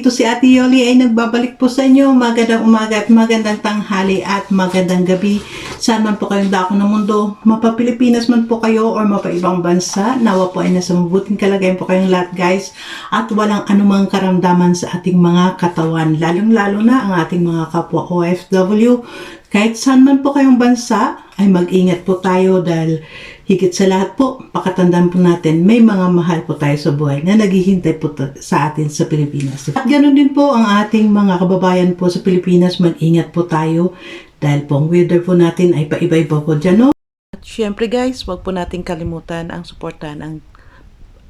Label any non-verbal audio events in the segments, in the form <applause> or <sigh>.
ito si Ate Yoli ay nagbabalik po sa inyo. Magandang umaga at magandang tanghali at magandang gabi. Saan man po kayong dako ng mundo, mapa Pilipinas man po kayo or mapa ibang bansa, nawa po ay nasa mabuting kalagayan po kayong lahat guys at walang anumang karamdaman sa ating mga katawan, lalong-lalo na ang ating mga kapwa OFW. Kahit saan man po kayong bansa, ay mag-ingat po tayo dahil higit sa lahat po, pakatandaan po natin, may mga mahal po tayo sa buhay na naghihintay po sa atin sa Pilipinas. At ganoon din po ang ating mga kababayan po sa Pilipinas, mag-ingat po tayo dahil po ang weather po natin ay paiba-iba po dyan, no? At syempre guys, wag po natin kalimutan ang suportahan ang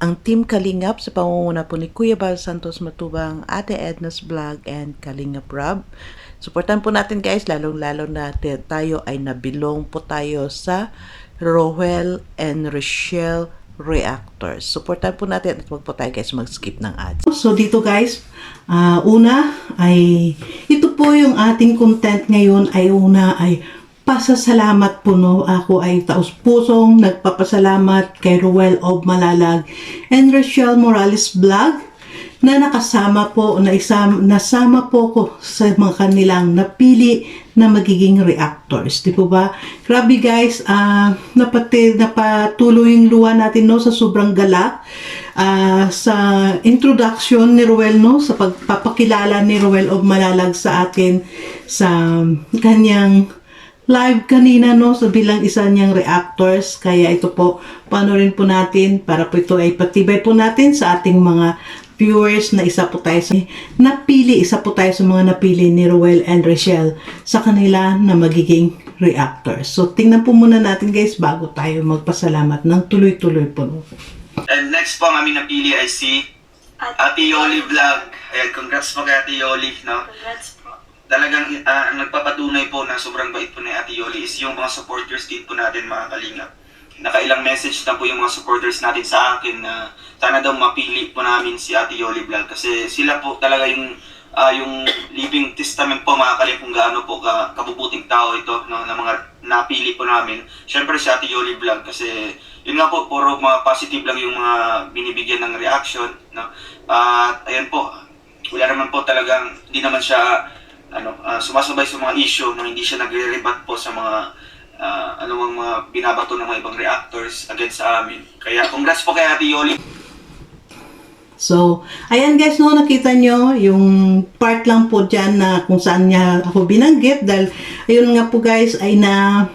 ang Team Kalingap sa pangunguna po ni Kuya Bal Santos Matubang, Ate Edna's Vlog, and Kalingap Rob. Supportan po natin guys, lalong-lalo na te- tayo ay nabilong po tayo sa Roel and Rochelle Reactors. Supportan po natin at wag po tayo guys mag-skip ng ads. So dito guys, ah, una ay ito po yung ating content ngayon ay una ay pasasalamat po no. Ako ay taus-pusong nagpapasalamat kay Ruel of Malalag and Rochelle Morales Vlog na nakasama po, na isama, nasama po ko sa mga kanilang napili na magiging reactors. Di po ba? Grabe guys, ah napati, napatuloy yung luha natin no, sa sobrang galak. Ah, sa introduction ni Ruel no, sa pagpapakilala ni Ruel of Malalag sa atin sa kanyang live kanina no sa bilang isa niyang reactors kaya ito po panorin po natin para po ito ay patibay po natin sa ating mga viewers na isa po tayo sa napili isa po tayo sa mga napili ni Ruel and Rochelle sa kanila na magiging reactors so tingnan po muna natin guys bago tayo magpasalamat ng tuloy-tuloy po? And next po ang aming napili ay si Ate Yoli Vlog. Ayan, congrats po kay Ate Yoli, no? Congrats po. Talagang ang nagpapatunay po na sobrang bait po ni Ate Yoli is yung mga supporters din po natin mga kalingap. Nakailang message na po yung mga supporters natin sa akin na sana daw mapili po namin si Ate Yoli Vlog kasi sila po talaga yung ah, yung living testament po mga kalingap kung gaano po ka, kabubuting tao ito no, na mga napili po namin. Siyempre si Ate Yoli Vlog kasi yun nga po, puro mga positive lang yung mga binibigyan ng reaction. No? At ayan po, wala naman po talagang, hindi naman siya ano, ah, sumasabay sa mga issue no, hindi siya nagre-rebut po sa mga uh, anumang mga binabato ng mga ibang reactors against sa amin. Kaya congrats po kay Ate Yoli. So, ayan guys, no, nakita nyo yung part lang po dyan na kung saan niya ako binanggit dahil ayun nga po guys ay na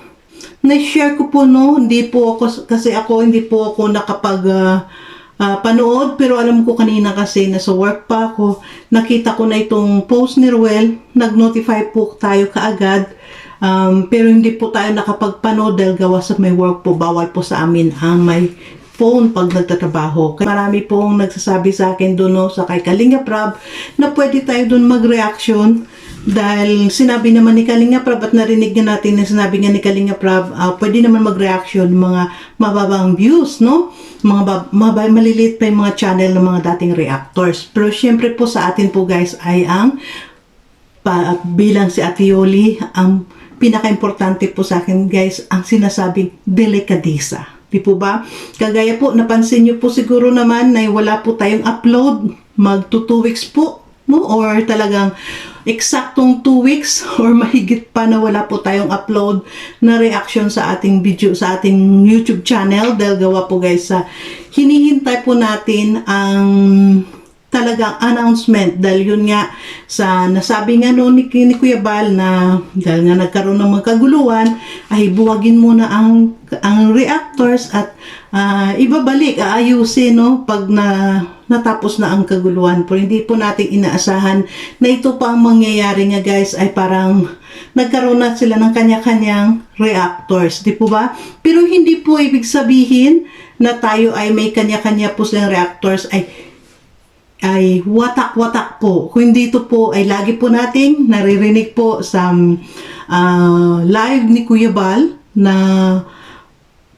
na-share ko po no, hindi po ako, kasi ako hindi po ako nakapag ah, ah, panood pero alam ko kanina kasi nasa work pa ako, nakita ko na itong post ni Ruel, nag-notify po tayo kaagad Um, pero hindi po tayo nakapagpanood dahil gawa sa may work po, bawal po sa amin ang may phone pag nagtatrabaho. Kaya marami pong nagsasabi sa akin doon no, sa kay Kalinga Prab na pwede tayo doon mag-reaction dahil sinabi naman ni Kalinga Prab at narinig na natin na sinabi nga ni Kalinga Prab, ah, pwede naman mag-reaction mga mababang views, no? Mga mababa, maliliit pa yung mga channel ng mga dating reactors. Pero syempre po sa atin po guys ay ang pa, bilang si Ate Yoli, ang pinaka-importante po sa akin guys, ang sinasabing delikadisa. Di po ba? Kagaya po, napansin nyo po siguro naman na wala po tayong upload. Mag 2 weeks po. No? Or talagang eksaktong 2 weeks <laughs> or mahigit pa na wala po tayong upload na reaction sa ating video, sa ating YouTube channel. Dahil gawa po guys sa hinihintay po natin ang talagang announcement dahil yun nga sa nasabi nga noon ni, ni Kuya Bal na dahil nga nagkaroon ng magkaguluhan ay buwagin muna ang ang reactors at ah, ibabalik aayusin no pag na natapos na ang kaguluhan. Pero hindi po natin inaasahan na ito pa ang mangyayari nga guys ay parang nagkaroon na sila ng kanya-kanyang reactors di po ba? Pero hindi po ibig sabihin na tayo ay may kanya-kanya po silang reactors ay ay watak-watak po. Kung dito po ay lagi po nating naririnig po sa ah, live ni Kuya Bal na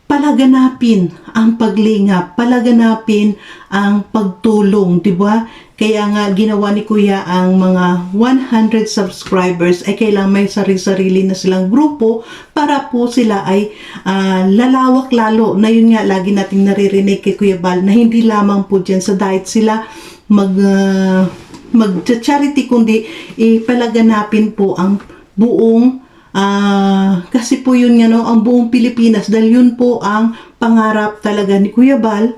palaganapin ang paglingap, palaganapin ang pagtulong, di ba? Kaya nga ginawa ni Kuya ang mga 100 subscribers ay kailangan may sarili-sarili na silang grupo para po sila ay ah, lalawak lalo na yun nga lagi nating naririnig kay Kuya Bal na hindi lamang po dyan sa diet sila mag ah, mag-charity kundi ipalaganapin po ang buong ah, kasi po yun nga no, ang buong Pilipinas dahil yun po ang pangarap talaga ni Kuya Bal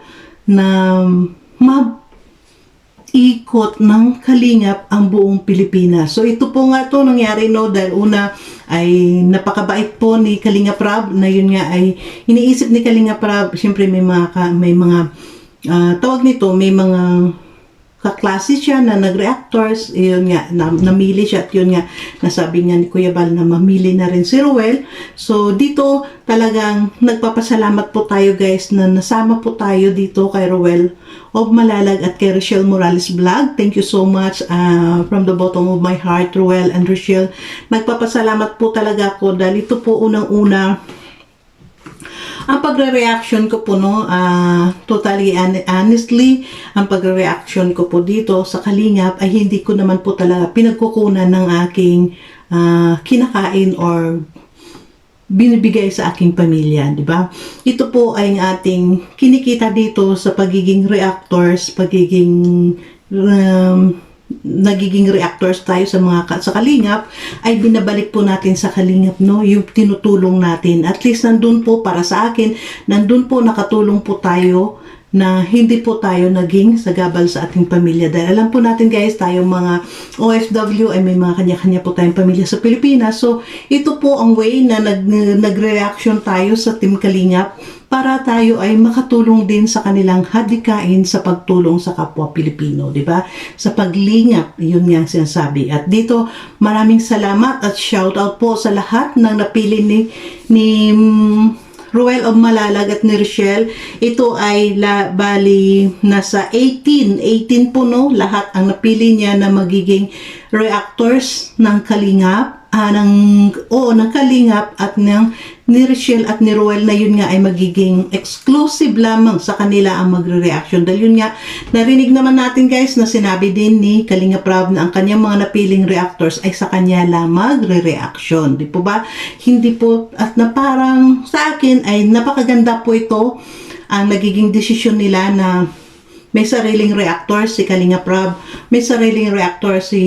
na ma ikot ng kalingap ang buong Pilipinas. So ito po nga to nangyari no dahil una ay napakabait po ni Kalingap Rab na yun nga ay iniisip ni Kalingap Rab siyempre may mga may mga ah, tawag nito may mga kaklase siya na nag-reactors, yun nga, na, namili siya at yun nga, nasabi niya ni Kuya Bal na mamili na rin si Ruel. So, dito talagang nagpapasalamat po tayo guys na nasama po tayo dito kay Ruel of Malalag at kay Rochelle Morales Vlog. Thank you so much uh, from the bottom of my heart, Ruel and Rochelle. Nagpapasalamat po talaga ako dahil ito po unang-una ang pagre-reaction ko po no, ah, totally and honestly, ang pagre-reaction ko po dito sa Kalingap ay hindi ko naman po talaga pinagkukunan ng aking ah, kinakain or binibigay sa aking pamilya, di ba? Ito po ay ang ating kinikita dito sa pagiging reactors, pagiging um, nagiging reactors tayo sa mga sa kalingap ay binabalik po natin sa kalingap no? Yung tinutulong natin. At least nandun po para sa akin nandun po nakatulong po tayo na hindi po tayo naging sagabal sa ating pamilya. Dahil alam po natin guys tayong mga OFW ay may mga kanya-kanya po tayong pamilya sa Pilipinas. So ito po ang way na nag, nagre-reaction tayo sa Team Kalingap para tayo ay makatulong din sa kanilang hadikain sa pagtulong sa kapwa Pilipino, di ba? Sa paglingap, yun nga sinasabi. At dito, maraming salamat at shout out po sa lahat ng napili ni, ni mm, Ruel of Malalag at ni Rochelle. Ito ay la, bali nasa 18, 18 po no, lahat ang napili niya na magiging reactors ng Kalingap, ah, ng, oo, ng Kalingap at ng ni Rochelle at ni Ruel na yun nga ay magiging exclusive lamang sa kanila ang magre-reaction. Dahil yun nga, narinig naman natin guys na sinabi din ni Kalinga Prab na ang kanyang mga napiling reactors ay sa kanya lamang magre-reaction. Di po ba? Hindi po, at na parang sa akin ay napakaganda po ito ang nagiging desisyon nila na may sariling reactor si Kalinga Prab, may sariling reactor si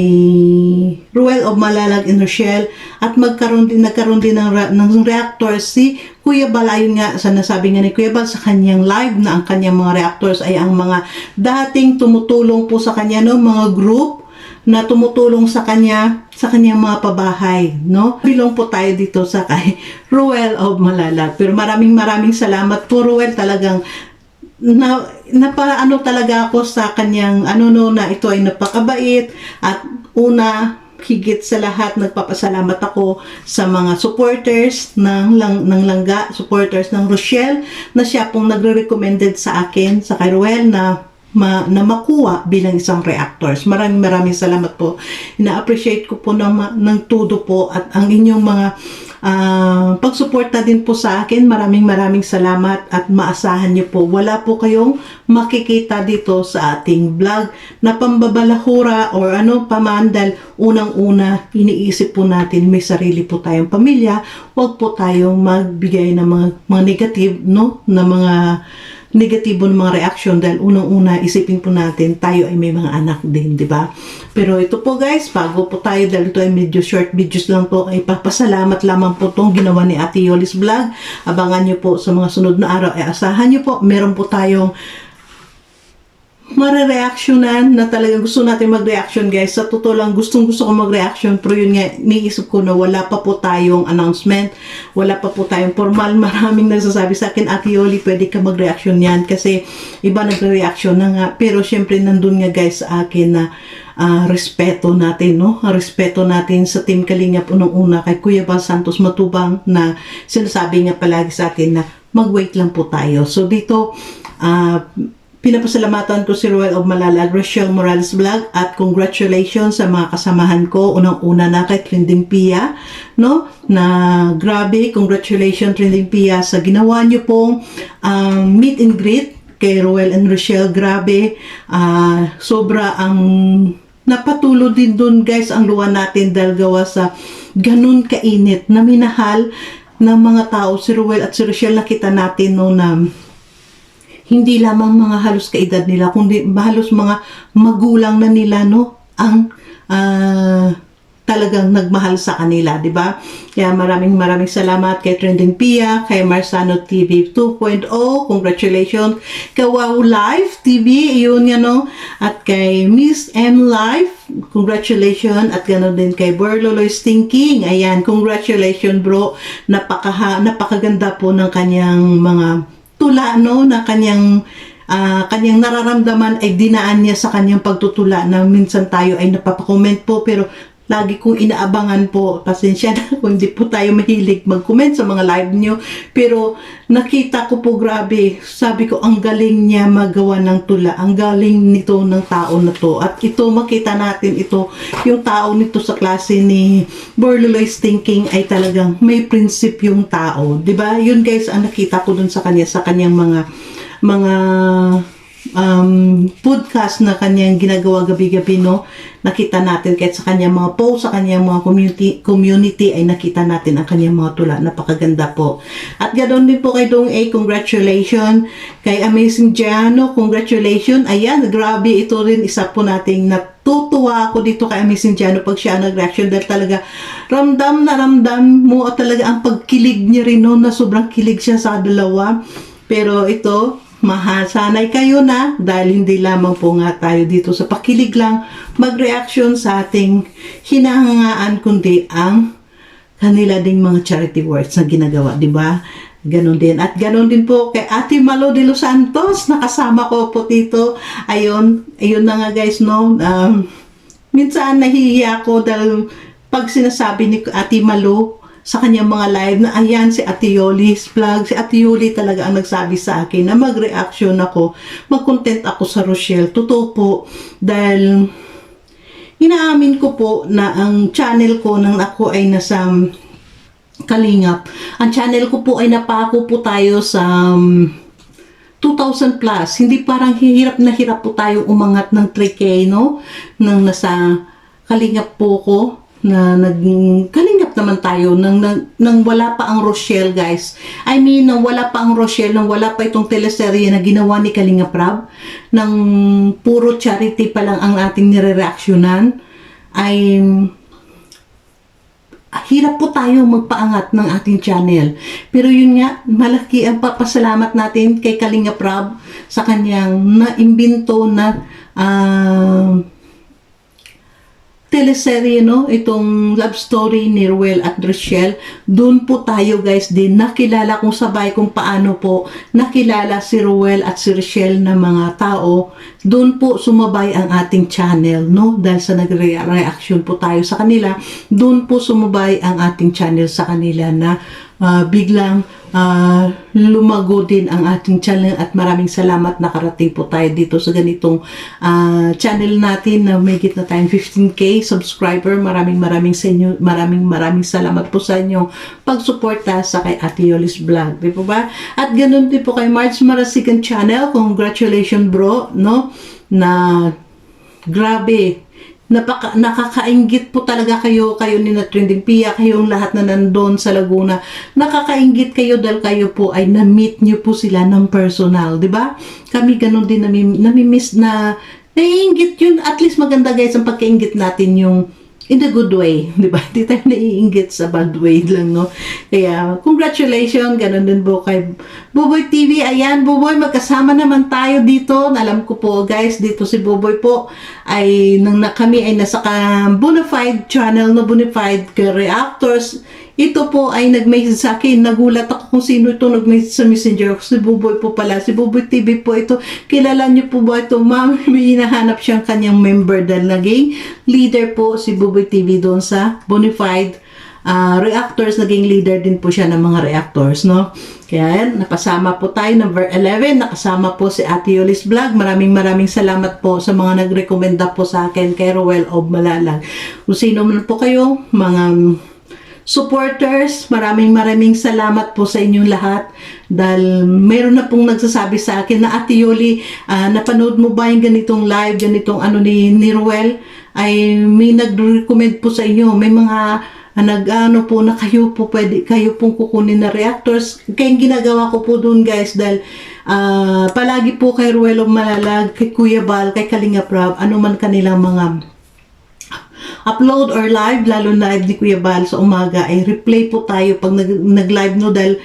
Ruel of Malalag and Rochelle at magkaroon din nagkaroon din ng, ng reactor si Kuya Bal. Ayun nga sa nasabi nga ni Kuya Bal sa kanyang live na ang kanyang mga reactors ay ang mga dating tumutulong po sa kanya no? Mga group na tumutulong sa kanya sa kanyang mga pabahay, no? Bilong po tayo dito sa kay <laughs> Ruel of Malalag. Pero maraming maraming salamat po Ruel. Talagang na napaano talaga ako sa kanyang ano no na ito ay napakabait at una higit sa lahat nagpapasalamat ako sa mga supporters ng lang, ng Langga, supporters ng Rochelle na siya pong nagre-recommended sa akin sa kay na ma, na makuha bilang isang reactors. Maraming maraming salamat po. Ina-appreciate ko po ng, ng tudo po at ang inyong mga ah, pagsuporta din po sa akin. Maraming maraming salamat at maasahan niyo po. Wala po kayong makikita dito sa ating vlog na pambabalahura or ano paman dahil unang-una iniisip po natin may sarili po tayong pamilya. Huwag po tayong magbigay ng mga, mga negative, no? Na mga negatibo ng mga reaction dahil unang-una isipin po natin tayo ay may mga anak din, di ba? Pero ito po guys, bago po tayo dahil ito ay medyo short videos lang po, ay papasalamat lamang po itong ginawa ni Ate Yolis Vlog. Abangan nyo po sa mga sunod na araw, ay asahan nyo po, meron po tayong mare-reactionan na talagang gusto natin mag-reaction guys. Sa totoo lang, gustong gusto ko mag-reaction pero yun nga, niisip ko na wala pa po tayong announcement, wala pa po tayong formal. <laughs> Maraming nagsasabi sa akin, Ate Yoli, pwede ka mag-reaction yan kasi iba nagre-reaction na nga. Pero syempre nandun nga guys sa akin na ah, respeto natin, no? Respeto natin sa Team Kalingap unang-una kay Kuya Bal Santos Matubang na sinasabi niya palagi sa akin na mag-wait lang po tayo. So dito, ah, Pinapasalamatan ko si Royal of Malalag, Rochelle Morales Vlog at congratulations sa mga kasamahan ko. Unang-una na kay Trending Pia, no? Na grabe, congratulations Trending Pia sa ginawa niyo pong um, meet and greet kay Royal and Rochelle. Grabe, ah, sobra ang napatulo din dun guys ang luwa natin dahil gawa sa ganun kainit na minahal ng mga tao si Ruel at si Rochelle nakita natin no na hindi lamang mga halos kaedad nila, kundi halos mga magulang na nila, no? ang ah, talagang nagmahal sa kanila, di ba? Kaya maraming maraming salamat kay Trending Pia, kay Marsano TV 2.0, congratulations. Kay Wow Life TV, yun yan no? At kay Miss M Life, congratulations. At ganoon din kay Berloloy Stinking, ayan, congratulations bro. Napaka, napakaganda po ng kanyang mga tula, no? Na kanyang ah, kanyang nararamdaman ay dinaan niya sa kanyang pagtutula na minsan tayo ay napapakomment po pero lagi kong inaabangan po pasensya na kung hindi po tayo mahilig mag-comment sa mga live nyo. Pero nakita ko po grabe sabi ko ang galing niya magawa ng tula. Ang galing nito ng tao na to. At ito makita natin ito yung tao nito sa klase ni Borloloy's thinking ay talagang may prinsipyong tao. Ba yun guys ang nakita ko dun sa kanya sa kanyang mga mga um, podcast na kanyang ginagawa gabi-gabi, no? Nakita natin kahit sa kanyang mga post, sa kanyang mga community, community ay nakita natin ang kanyang mga tula. Napakaganda po. At ganoon din po kay Dong A, congratulations. Kay Amazing Giano, congratulations. Ayan, grabe, ito rin isa po nating natutuwa ako dito kay Amazing Giano pag siya nag-reaction dahil talaga ramdam na ramdam mo at talaga ang pagkilig niya rin no, na sobrang kilig siya sa dalawa. Pero ito, mahal, sanay kayo na dahil hindi lamang po nga tayo dito sa pakilig lang mag-reaction sa ating hinahangaan kundi ang kanila ding mga charity works na ginagawa, di ba? Ganon din. At ganon din po kay Ate Malo de Los Santos, nakasama ko po dito. Ayun, ayun na nga guys, no? Um, minsan nahihiya ako dahil pag sinasabi ni Ate Malo sa kanyang mga live na ayan si Ate Yoli's vlog, si Ate Yoli talaga ang nagsabi sa akin na mag-reaction ako, mag-content ako sa Rochelle. Totoo po, dahil inaamin ko po na ang channel ko nang ako ay nasa Kalingap. Ang channel ko po ay napako po tayo sa um, 2,000 plus. Hindi parang hirap na hirap po tayo umangat ng 3K, no? Nang nasa Kalingap po ko na nag kalingap naman tayo nang, nang, nang wala pa ang Rochelle guys I mean nang wala pa ang Rochelle nang wala pa itong teleserye na ginawa ni Kalingap Rab nang puro charity pa lang ang ating nire-reactionan ay hirap po tayo magpaangat ng ating channel. Pero yun nga, malaki ang papasalamat natin kay Kalinga Prab sa kanyang naimbento na ah, teleserye, no? Itong love story ni Ruel at Rochelle. Doon po tayo guys din nakilala kung sabay kung paano po nakilala si Ruel at si Rochelle na mga tao. Doon po sumabay ang ating channel, no? Dahil sa nagre-reaction po tayo sa kanila, doon po sumabay ang ating channel sa kanila na ah, biglang ah, lumago din ang ating channel at maraming salamat nakarating po tayo dito sa ganitong ah, channel natin na may na tayong 15k subscriber. Maraming maraming sa inyo, maraming maraming salamat po sa inyong pagsuporta sa kay Ate Yolis Vlog. Di po ba? At ganun din po kay Marge Marasigan Channel. Congratulations bro, no? Na grabe napaka, nakakaingit po talaga kayo, kayo ni na Trending Pia, kayong lahat na nandun sa Laguna. Nakakaingit kayo dahil kayo po ay na-meet nyo po sila ng personal, di ba? Kami ganun din nami, nami-miss na naiingit yun. At least maganda guys ang pagkaingit natin yung in a good way, <laughs> di ba? Hindi tayo naiingit sa bad way lang, no? Kaya, congratulations, ganun din po kay Buboy TV. Ayan, Buboy, magkasama naman tayo dito. Alam ko po, guys, dito si Buboy po ay, nang na, kami ay nasa ka Bonafide channel na Bonafide ka Reactors. Ito po ay nag-message sa akin. Nagulat ako kung sino ito nag-message sa messenger. Si Buboy po pala. Si Buboy TV po ito. Kilala niyo po ba ito? Ma'am, <laughs> may hinahanap siyang kanyang member dahil naging leader po si Buboy TV doon sa Bonafide ah, reactors, naging leader din po siya ng mga reactors, no? Kaya yan, napasama po tayo, number 11, nakasama po si Ate Yolis Vlog. Maraming maraming salamat po sa mga nagrekomenda po sa akin kay Roel of Malalag. Kung sino man po kayo, mga supporters, maraming maraming salamat po sa inyong lahat dahil meron na pong nagsasabi sa akin na Ate Yoli, ah, napanood mo ba yung ganitong live, ganitong ano ni, ni? Ay may nag-recommend po sa inyo, may mga ah, nag-ano po na kayo po pwede, kayo pong kukunin na reactors. Kaya yung ginagawa ko po doon guys dahil ah, palagi po kay Ruel of Malalag, kay Kuya Bal, kay Kalinga Prab, ano man kanilang mga upload or live, lalo na live ni Kuya Bal sa umaga, ay replay po tayo pag nag, nag-live no dahil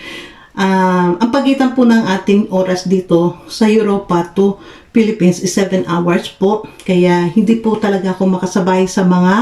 ah, ang pagitan po ng ating oras dito sa Europa to Philippines is 7 hours po. Kaya hindi po talaga ako makasabay sa mga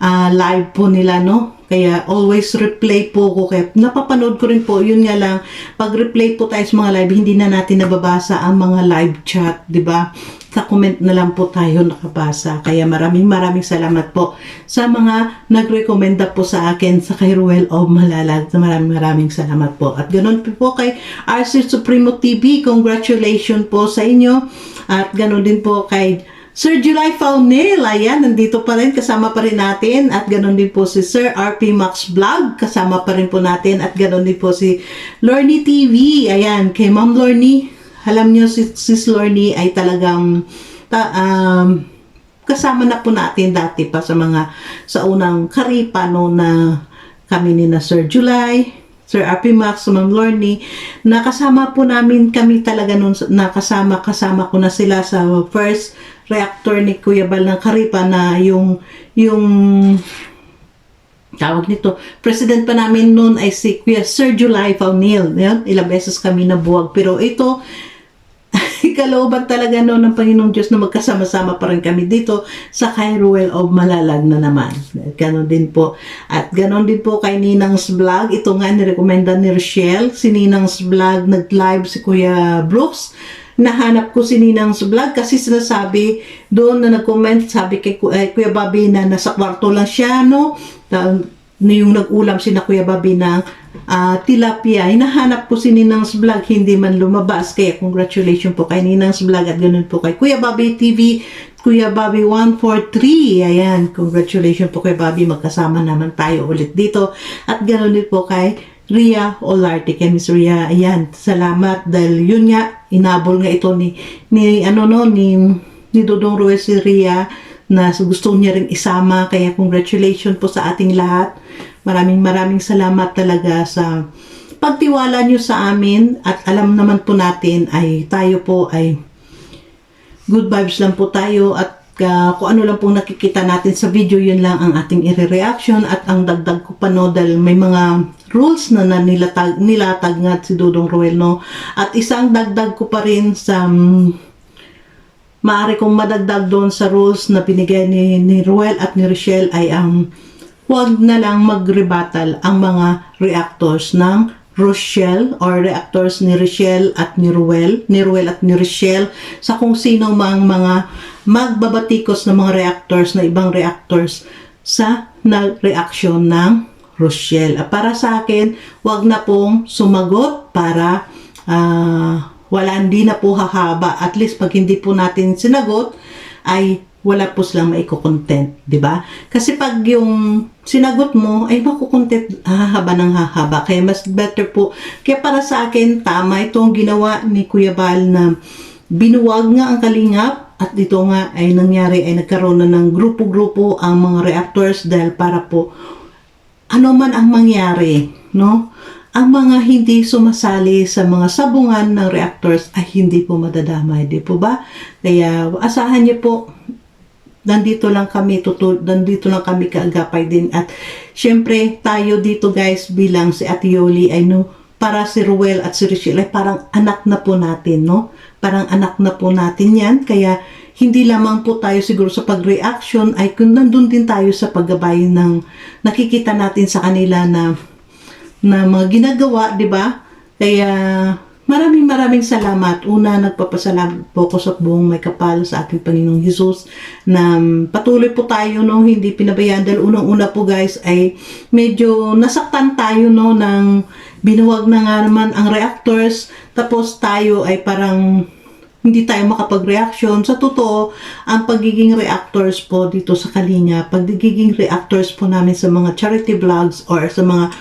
ah, live po nila, no? Kaya always replay po ko. Kaya napapanood ko rin po, yun nga lang, pag replay po tayo sa mga live, hindi na natin nababasa ang mga live chat, di ba? Sa comment na lang po tayo nakabasa. Kaya maraming maraming salamat po sa mga nagrekomenda po sa akin sa kay Ruel of Malalag. Maraming maraming salamat po. At ganun po kay RC Supremo TV. Congratulations po sa inyo. At ganun din po kay Sir July Faunel, ayan, nandito pa rin, kasama pa rin natin. At ganun din po si Sir RP Max Vlog, kasama pa rin po natin. At ganun din po si Lorny TV, ayan, kay Ma'am Lorny. Alam nyo, si Sis Lorny ay talagang ta, um, kasama na po natin dati pa sa mga sa unang karipa no na kami ni na Sir July, Sir RP Max, Ma'am Lorny, nakasama po namin kami talaga nun, nakasama, kasama ko na sila sa first reactor ni Kuya Bal ng Karipa na yung, yung tawag nito, president pa namin noon ay si Kuya Sir July Faunil. Yan, ilang beses kami nabuwag. Pero ito, kalooban talaga no ng Panginoong Diyos na magkasama-sama pa rin kami dito sa Ruel of Malalag na naman. Ganon din po. At ganon din po kay Ninang's Vlog. Ito nga nirekomenda ni Rochelle. Si Ninang's Vlog nag-live si Kuya Brooks. Nahanap ko si Ninang's Vlog kasi sinasabi doon na nag-comment sabi kay eh, Kuya Bobby na nasa kwarto lang siya no. Na yung nag-ulam si na Kuya Bobby ng ah, tilapia. Hinahanap ko si Ninang's Vlog, hindi man lumabas. Kaya congratulations po kay Ninang's Vlog at ganun po kay Kuya Bobby TV, Kuya Bobby 143. Ayan, congratulations po kay Bobby. Magkasama naman tayo ulit dito. At ganun din po kay Ria Olarte, kay Miss Ria. Ayan, salamat dahil yun nga, inabol nga ito ni, ni ano no, ni, ni Dodong Ruiz si Ria na gusto niya rin isama. Kaya congratulations po sa ating lahat. Maraming maraming salamat talaga sa pagtiwala nyo sa amin at alam naman po natin ay tayo po ay good vibes lang po tayo at uh, kung ano lang pong nakikita natin sa video, yun lang ang ating i-reaction at ang dagdag ko pa no dahil may mga rules na, na nilatag, nilatag nga si Dudong Ruel no at isang dagdag ko pa rin sa um, maaari kong madagdag doon sa rules na binigay ni, ni Ruel at ni Rochelle ay ang huwag na lang mag-rebuttal ang mga reactors ng Rochelle or reactors ni Rochelle at ni Ruel, ni Ruel at ni Rochelle sa kung sino mang mga magbabatikos ng mga reactors na ibang reactors sa nag-reaction ng Rochelle. Para sa akin, wag na pong sumagot para ah, wala, hindi na po hahaba. At least pag hindi po natin sinagot, ay wala po silang maiko-content, di ba? Kasi pag yung sinagot mo, ay makukontent, hahaba ng hahaba. Kaya mas better po. Kaya para sa akin, tama itong ginawa ni Kuya Bal na binuwag nga ang kalingap at ito nga ay nangyari ay nagkaroon na ng grupo-grupo ang mga reactors dahil para po ano man ang mangyari, no? Ang mga hindi sumasali sa mga sabungan ng reactors ay hindi po madadamay, di po ba? Kaya asahan niyo po, nandito lang kami, tutul nandito lang kami kaagapay din. At syempre, tayo dito guys, bilang si Ate Yoli ay no, para si Ruel at si Richelle ay parang anak na po natin, no? Parang anak na po natin yan. Kaya hindi lamang po tayo siguro sa pag-reaction ay kung nandun din tayo sa paggabay ng nakikita natin sa kanila na na mga ginagawa, di ba? Kaya maraming maraming salamat. Una, nagpapasalamat po ko sa buong may kapal sa ating Panginoong Jesus na um, patuloy po tayo no, hindi pinabayaan dahil unang-una po guys ay medyo nasaktan tayo no ng binuwag na nga naman ang reactors tapos tayo ay parang hindi tayo makapag-reaction. Sa totoo, ang pagiging reactors po dito sa Kalinga, pagiging reactors po namin sa mga charity vlogs or sa mga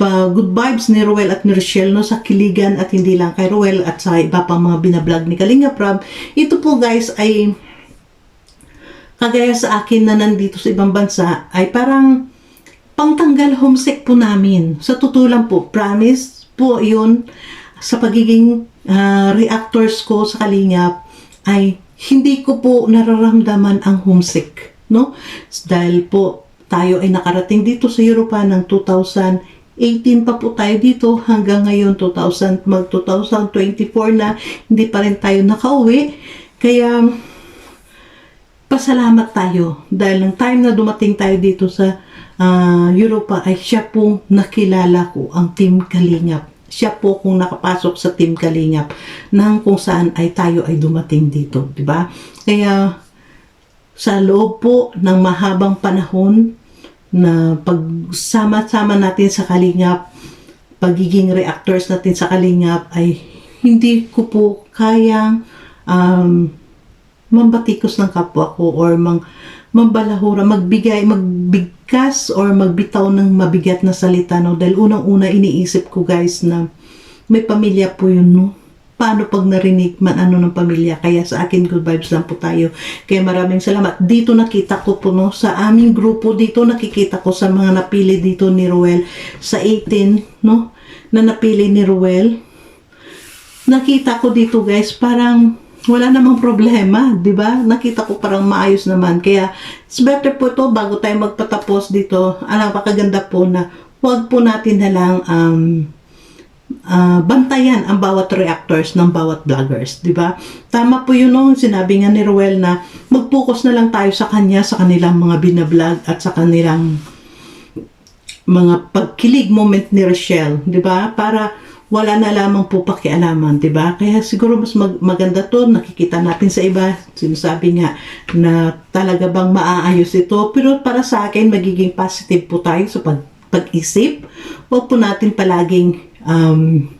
pa good vibes ni Ruel at ni Rochelle no, sa Kiligan at hindi lang kay Ruel at sa iba pang mga binablog ni Kalinga Prab. Ito po guys ay kagaya sa akin na nandito sa ibang bansa ay parang pangtanggal homesick po namin. Sa totoo lang po, promise po yun sa pagiging ah, reactors ko sa Kalingap ay hindi ko po nararamdaman ang homesick. no? Dahil po tayo ay nakarating dito sa Europa ng 2018 pa po tayo dito hanggang ngayon 2000 mag 2024 na hindi pa rin tayo nakauwi. Kaya pasalamat tayo dahil ng time na dumating tayo dito sa ah, Europa ay siya pong nakilala ko ang Team Kalingap. Siya po kung nakapasok sa Team Kalingap nang kung saan ay tayo ay dumating dito, di ba? Kaya sa loob po ng mahabang panahon na pagsama-sama natin sa Kalingap, pagiging reactors natin sa Kalingap ay hindi ko po kayang um, mambatikos ng kapwa ko or mang mambalahura, magbigay, magbigkas or magbitaw ng mabigat na salita no? Dahil unang-una iniisip ko guys na may pamilya po yun no paano pag narinig man ano ng pamilya kaya sa akin good vibes lang po tayo kaya maraming salamat dito nakita ko po no sa aming grupo dito nakikita ko sa mga napili dito ni Ruel sa 18 no na napili ni Ruel nakita ko dito guys, parang wala namang problema, di ba? Nakita ko parang maayos naman. Kaya, it's better po to bago tayo magpatapos dito. Ang napakaganda po na huwag po natin na lang um, ah, bantayan ang bawat reactors ng bawat vloggers, di ba? Tama po yun nung sinabi nga ni Ruel na mag-focus na lang tayo sa kanya, sa kanilang mga binablog at sa kanilang mga pagkilig moment ni Rochelle, 'di ba? Para wala na lamang po pakialaman, 'di ba? Kaya siguro mas mag- maganda 'to, nakikita natin sa iba, sinasabi nga na talaga bang maaayos ito, pero para sa akin magiging positive po tayo sa pag pag-isip. Huwag po natin palaging um,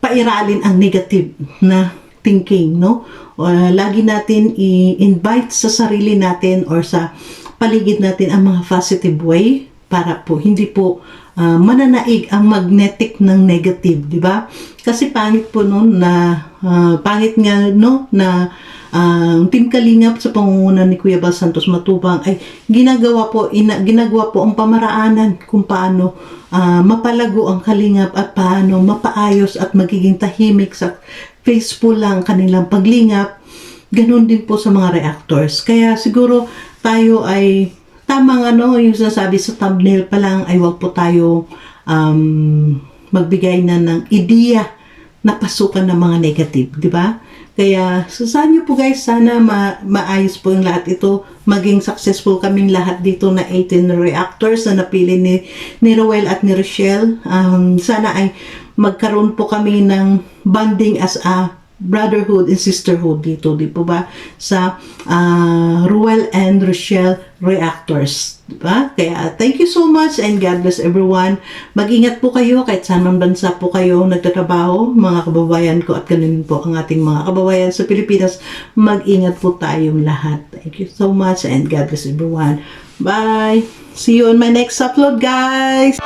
pairalin ang negative na thinking, no? Uh, lagi natin i-invite sa sarili natin or sa paligid natin ang mga positive way para po hindi po ah, mananaig ang magnetic ng negative, di ba? Kasi pangit po noon na ah, pangit nga no na ang Team Kalingap sa pangunguna ni Kuya Bal Santos Matubang ay ginagawa po ina, ginagawa po ang pamaraanan kung paano ah, mapalago ang Kalingap at paano mapaayos at magiging tahimik sa peaceful lang kanilang paglingap. Ganon din po sa mga reactors. Kaya siguro tayo ay tamang ano, yung sinasabi sa thumbnail pa lang ay wag po tayo um, magbigay na ng ideya na pasukan ng mga negative, di ba? Kaya susahan niyo po guys, sana ma- maayos po yung lahat ito. Maging successful kaming lahat dito na 18 reactors na napili ni, ni Roel at ni Rochelle. Um, sana ay magkaroon po kami ng bonding as a brotherhood and sisterhood dito, di po ba? Sa ah, Ruel and Rochelle Reactors. Di ba? Kaya thank you so much and God bless everyone. Mag-ingat po kayo kahit saan man bansa po kayo nagtatrabaho, mga kababayan ko at ganun po ang ating mga kababayan sa Pilipinas. Mag-ingat po tayong lahat. Thank you so much and God bless everyone. Bye! See you on my next upload, guys!